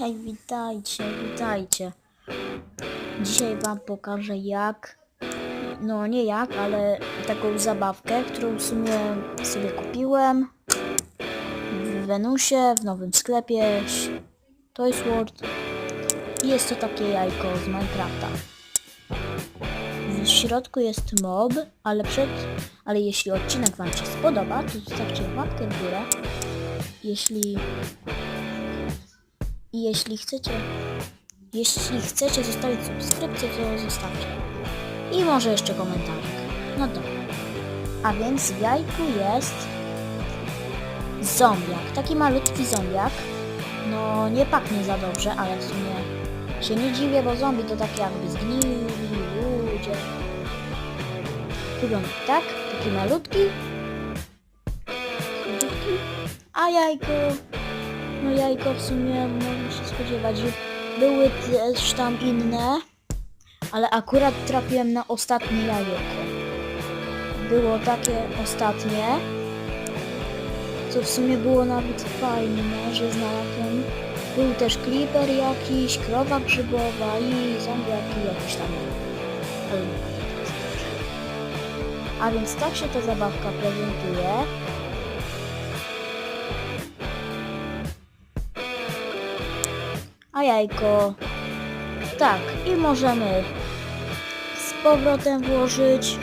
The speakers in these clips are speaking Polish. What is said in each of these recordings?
Hej, witajcie, witajcie. Dzisiaj wam pokażę jak, no nie jak, ale taką zabawkę, którą w sumie sobie kupiłem w Venusie, w nowym sklepie Toys World. I jest to takie jajko z Minecrafta. W środku jest mob, ale przed, ale jeśli odcinek wam się spodoba, to zostawcie łapkę w górę. Jeśli jeśli chcecie, jeśli chcecie zostawić subskrypcję, to zostawcie. I może jeszcze komentarz. No dobra. A więc w jajku jest zombiak. Taki malutki zombiak. No nie pachnie za dobrze, ale w sumie się nie dziwię, bo zombie to tak jakby zgnili ludzie. Wygląda tak, taki malutki. Malutki. A jajko no jajko w sumie można się spodziewać, że były też tam inne, ale akurat trafiłem na ostatnie jajko. Było takie ostatnie, co w sumie było nawet fajne, że znalazłem. Był też creeper jakiś, krowa grzybowa i zombiaki jakiś tam. A więc tak się ta zabawka prezentuje. Jajko. Tak, i możemy z powrotem włożyć.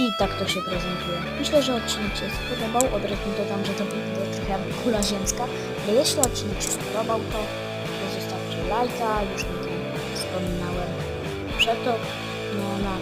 I tak to się prezentuje. Myślę, że odcinek się spodobał. Od razu dodam, że to było trochę kula ziemska. Ale jeśli odcinek się spodobał, to, zostawcie lajka. Już mi to wspominałem przeto. No na